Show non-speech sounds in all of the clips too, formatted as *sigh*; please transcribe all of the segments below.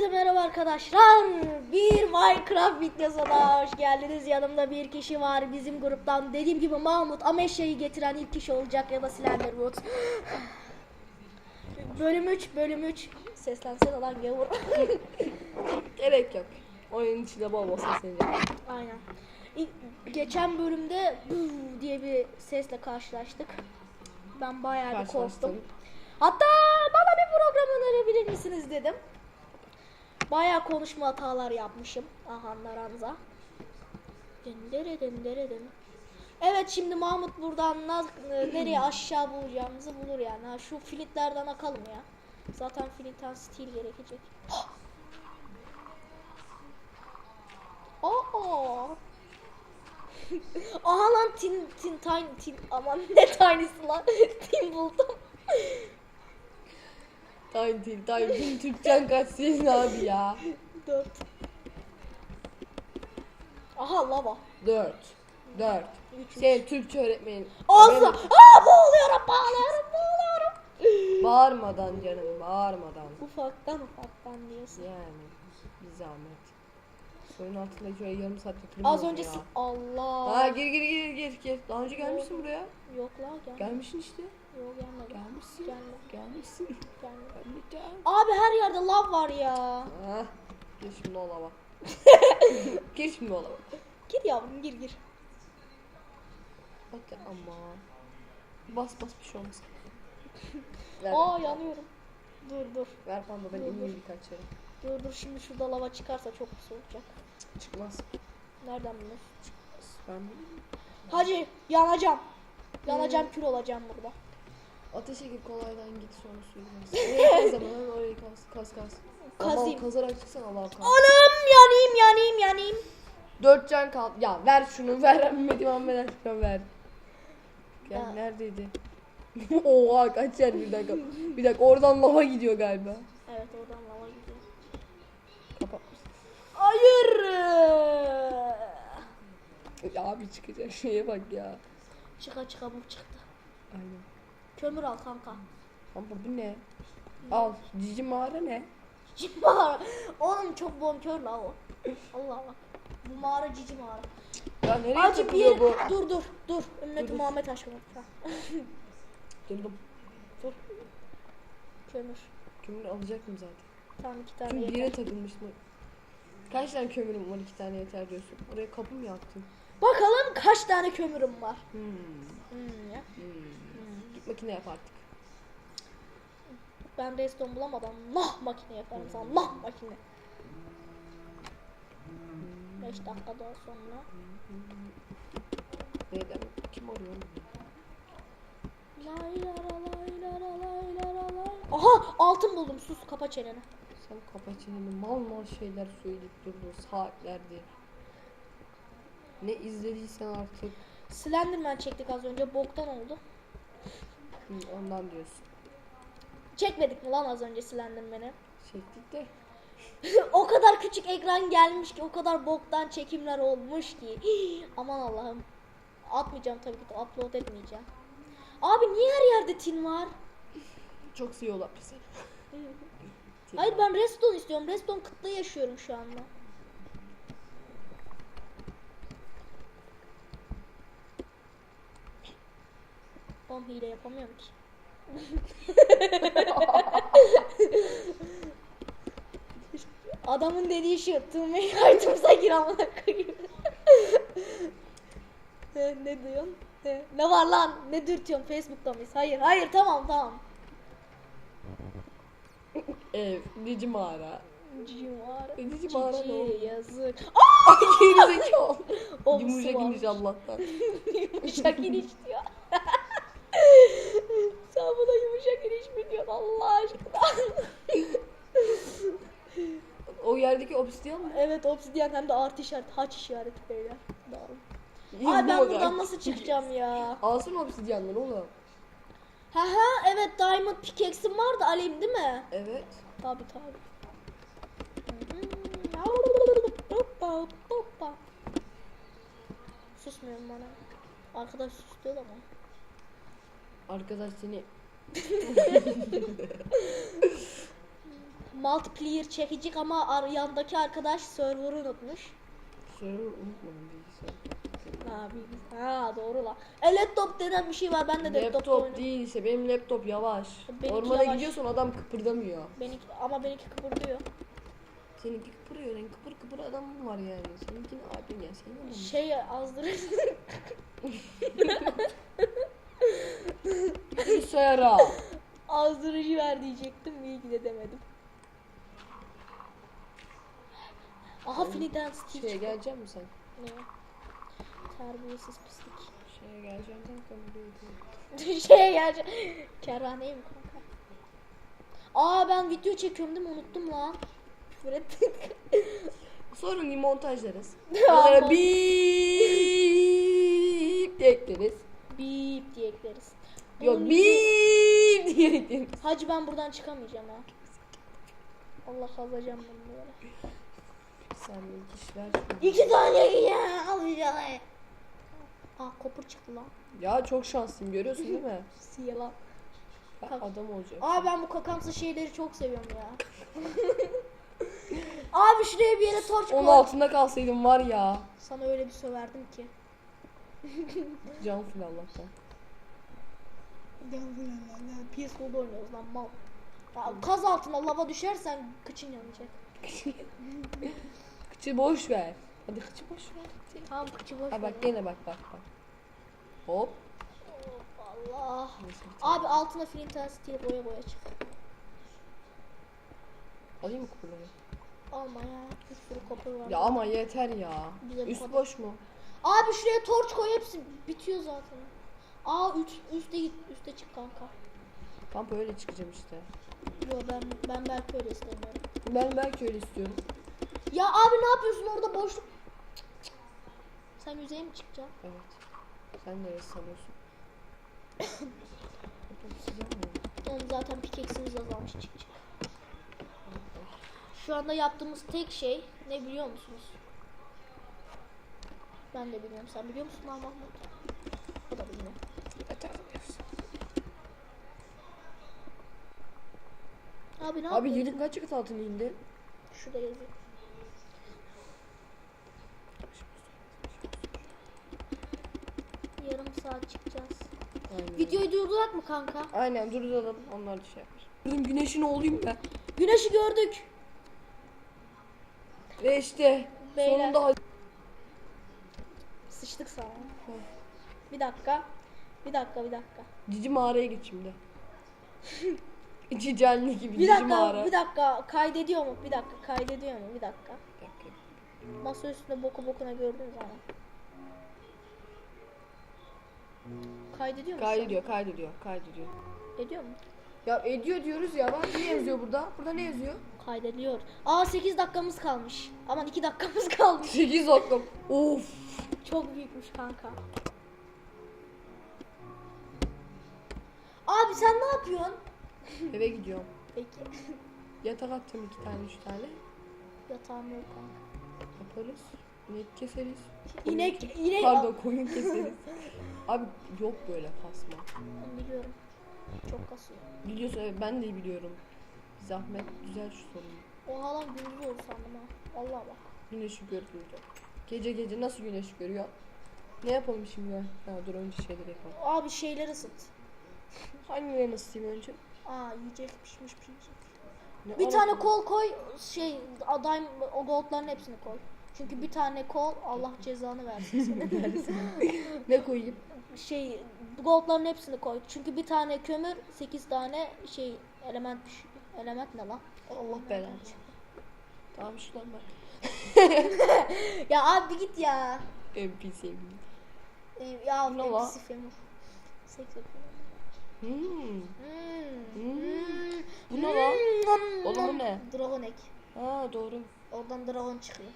Herkese merhaba arkadaşlar. Bir Minecraft videosuna hoş geldiniz. Yanımda bir kişi var bizim gruptan. Dediğim gibi Mahmut Ameşya'yı getiren ilk kişi olacak ya da Slenderwood. bölüm 3, bölüm 3. Seslensene lan gavur. *laughs* Gerek yok. Oyunun içinde bol bol seslenecek. Aynen. İlk- geçen bölümde diye bir sesle karşılaştık. Ben bayağı bir korktum. Hatta bana bir program önerebilir misiniz dedim. Bayağı konuşma hatalar yapmışım. Aha aranıza. Dendere dendere den. Evet şimdi Mahmut buradan e, nereye *clears throat* aşağı bulacağımızı bulur yani. Ha, şu filitlerden akalım ya. Zaten filinten stil gerekecek. Aa. *laughs* Aha lan tin tin tiny tin aman *laughs* ne tiny'si lan *laughs* tin buldum. Time değil, time değil. Türkçen kaç senin abi ya? Dört. Aha lava. Dört. Dört. Üç, Senin Türkçe öğretmenin. Olsa. Benim- Aa boğuluyorum boğuluyorum boğuluyorum. Bağırmadan canım, bağırmadan. Ufaktan ufaktan diyorsun. Yani. Bir zahmet. Suyun altında şöyle yarım saat oturayım Az önce Allah. Ha gir gir gir gir gir. Daha önce gelmişsin buraya. Yok la gel. Gelmişsin işte. Yok gelmedi. Gelmişsin. Gelme. Gelmişsin. Gelmeyeceğim. Abi her yerde lav var ya. Ah. Gir şimdi o lava. *laughs* gir şimdi o lava. Gir yavrum gir gir. Hadi ama. Bas bas bir şey olmaz. Ver, Aa yanıyorum. Dur dur. ver panda ben ineyim birkaç yere. Dur dur şimdi şurada lava çıkarsa çok soğuyacak. Çıkmaz. Nereden biliyorsun? Ben bilmiyorum. Hacı yanacağım. Yanacağım kül olacağım burada. Ateşe gir kolaydan git sonra suyu kaz. Oraya kaz hemen orayı kaz. Kaz kaz. Kazayım. Allah kazarak çıksan Allah kaz. Anam yanayım yanayım yanayım. Dört can kaldı. Ya ver şunu ver. Medivan ver aşkına ver. Gel Ya. neredeydi? *laughs* Oha kaç yer bir dakika. Bir dakika oradan lava gidiyor galiba. Evet oradan lava gidiyor. Kapatmışsın. Hayır. Ya abi çıkacak şeye bak ya. Çıka çıka bu çıktı. Aynen. Kömür al kanka. Ama bu ne? Al. Cici mağara ne? Cici mağara. Oğlum çok bonkör la o. Allah bak. Bu mağara cici mağara. Ya nereye Acı bir bu? Dur dur dur. Ümmeti Dur. Muhammed aşkına. Durdum. Dur. Kömür. Kömür alacaktım zaten. Tamam iki tane Çünkü yeter. yere takılmıştım. Kaç tane kömürüm var iki tane yeter diyorsun. Oraya kapı mı yaktın? Bakalım kaç tane kömürüm var. Hmm. Hmm, ya. Hmm. Git makine yap artık. Ben redstone bulamadan nah makine yaparım sana nah makine. 5 dakika daha sonra. Neyden? Kim arıyor? Lay lara lay lara lay lara lay. Aha altın buldum sus kapa çeneni. Sen kapa çeneni mal mal şeyler söyleyip durdun saatlerdir. Ne izlediysen artık Slenderman çektik az önce boktan oldu. Hı, ondan diyorsun. Çekmedik mi lan az önce Slenderman'i? Çektik de *laughs* o kadar küçük ekran gelmiş ki o kadar boktan çekimler olmuş ki. Hii, *gasps* aman Allah'ım. Atmayacağım tabii ki de upload etmeyeceğim. Abi niye her yerde tin var? *laughs* çok seviyorlar bizi. *laughs* Hayır ben redstone istiyorum. Redstone kıtlığı yaşıyorum şu anda. Oğlum hile yapamıyorum ki. *laughs* Adamın dediği şu. Two make items'a gir amına koyayım. *laughs* ne, ne diyorsun? Ne, ne var lan? Ne dürtüyorsun? Facebook'ta mıyız? Hayır, hayır tamam tamam. Ev, Nici mağara. Cimara. Cici mağara ne oldu? Cici yazık. *laughs* Gerizekalı. Yumuşak su iniş. Allah'tan. yumuşak iniş diyor. Sen buna yumuşak iniş mi diyorsun Allah aşkına? O yerdeki obsidiyan mı? evet obsidyen hem de artı işaret, haç işareti beyler. Ay bu ben buradan nasıl çıkacağım ya? Alsana obsidyanları oğlum. Ha ha evet diamond pickaxe'im var da alayım değil mi? Evet. Tabi tabi. *laughs* Susmuyorum bana. Arkadaş sus diyor ama. Arkadaş seni *laughs* multiplayer çekecek ama ar- yandaki arkadaş server'ı unutmuş. Server unutmadım bilgisayar. Ha, ha doğru la. E laptop denen bir şey var. Ben de laptop Laptop değilse benim laptop yavaş. Benimki Ormana yavaş. gidiyorsun adam kıpırdamıyor. Benimki, ama benimki kıpırdıyor. Seninki kıpırıyor. Senin kıpır kıpır adam var yani? Seninki ne abin ya? Senin ne? Şey azdırır. *laughs* Bilgisayara. Azdırıcı ver diyecektim. İyi ki de demedim. Aha Finiden Stitch. Şeye gelecek misin sen? Ne? Terbiyesiz pislik. Şeye geleceksin kanka *laughs* buraya. Şeye gelecek. Kervaneye mi kanka? Aa ben video çekiyorum değil mi? Unuttum lan. Küfür ettik. *laughs* Değil montajlarız. *laughs* Onlara bip diye ekleriz. Bip diye ekleriz. Yok bip diye ekleriz. Hacı ben buradan çıkamayacağım ha. Allah kazacağım bunu böyle. Sen bir iş ver. İki tane ya alacağım. Aa kopur çıktı lan. Ya çok şanslıyım görüyorsun değil mi? *laughs* Siyah lan. Ben Kalk. adam olacağım. Aa ben bu kakamsı şeyleri çok seviyorum ya. *laughs* Abi şuraya bir yere torç Onun koy. altında kalsaydım var ya. Sana öyle bir söverdim ki. *laughs* Can fil Allah'tan. PS4'da oynuyoruz lan mal. Ya, kaz altına lava düşersen kıçın yanacak. Kıçı boş ver. Hadi kıçı boş ver. Tamam kıçı boş Ha ver. bak gene bak bak bak. Hop. Allah. Abi altına and steel boya boya çık. Alayım mı kupuları? Alma ya. Bir sürü kopur var. Ya ama yeter ya. Bize bu Üst kadar. boş mu? Abi şuraya torç koy hepsi bitiyor zaten. Aa üst, üste git üste çık kanka. Tam böyle çıkacağım işte. Yo ben ben belki öyle istemiyorum. Ben belki öyle istiyorum. Ya abi ne yapıyorsun orada boşluk? Sen yüzeye mi çıkacaksın? Evet. Sen neresi sanıyorsun? Oğlum zaten pikeksimiz azalmış çıkacak. Şu anda yaptığımız tek şey ne biliyor musunuz? Ben de bilmiyorum. Sen biliyor musun Mahmut? O da bilmiyor. Abi ne Abi yapıyorsun? yerin kaç kat altına indi? Şurada yazıyor. Yarım saat çıkacağız. Aynen. Videoyu durdurak mı kanka? Aynen durduralım onlar da şey yapar. Güneşin oğluyum ben. Güneşi gördük. Ve işte Beyler. sonunda Sıçtık sana. Bir dakika. Bir dakika bir dakika. cici mağaraya git şimdi. *laughs* cici anne gibi Bir cici dakika mağara. bir dakika kaydediyor mu? Bir dakika kaydediyor mu? Bir dakika. Bir dakika. Masa üstünde boku bokuna gördüğün zaman. Kaydediyor mu? Kaydediyor, kaydediyor, kaydediyor. Ediyor mu? Ya ediyor diyoruz ya. Bak ne yazıyor burada? Burada ne yazıyor? Kaydediyor. Aa 8 dakikamız kalmış. Aman 2 dakikamız *laughs* kalmış. 8 dakika. Of. Çok büyükmüş kanka. Abi sen ne yapıyorsun? *laughs* Eve gidiyorum. Peki. *laughs* Yatak attım iki tane, üç tane. Yatağım yok kanka. Yaparız. İnek keseriz. İnek, inek. Pardon koyun keseriz. *laughs* Abi yok böyle kasma. Ben biliyorum. Çok kasıyor. Biliyorsun evet ben de biliyorum. Zahmet güzel şu sorunu. Oha lan gündüz oldu sandım ha. Vallahi bak. Güneşi görmüyor. Gece gece nasıl güneş görüyor? Ne yapalım şimdi? Ha, dur önce şeyleri yapalım. Abi şeyleri ısıt. *laughs* Hangilerini ısıtayım önce? Aa yiyecek pişmiş pişecek. Ne Bir tane alalım? kol koy şey adayım o goldların hepsini koy. Çünkü bir tane kol Allah cezanı *laughs* versin. Ne koyayım? şey goldların hepsini koy. Çünkü bir tane kömür 8 tane şey element element ne lan? Allah belanı. Tamam şuradan bak. *laughs* Ya abi git ya. NPC mi? Ee, ya Ne? NPC. Seks yapıyor. Hmm. Hmm. Hmm. Hmm. Bu ne lan? Hmm. Oğlum bu ne? Dragon egg. Ha doğru. Oradan dragon çıkıyor.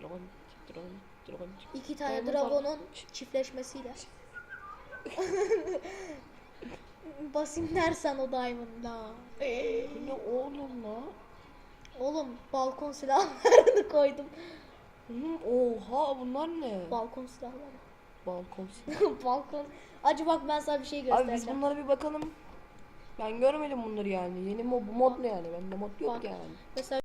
Dragon, dragon, dragon. İki tane dragonun çiftleşmesiyle. *laughs* Basayım dersen o diamond'da. Bu ne oğlum la? Oğlum balkon silahlarını *laughs* koydum. Hmm, oha bunlar ne? Balkon silahları. Balkon. *laughs* balkon. Acı bak ben sana bir şey Abi göstereceğim. biz bunlara bir bakalım. Ben görmedim bunları yani. Yeni mod, mod ne yani? Bende mod yok Bak. yani. Mesela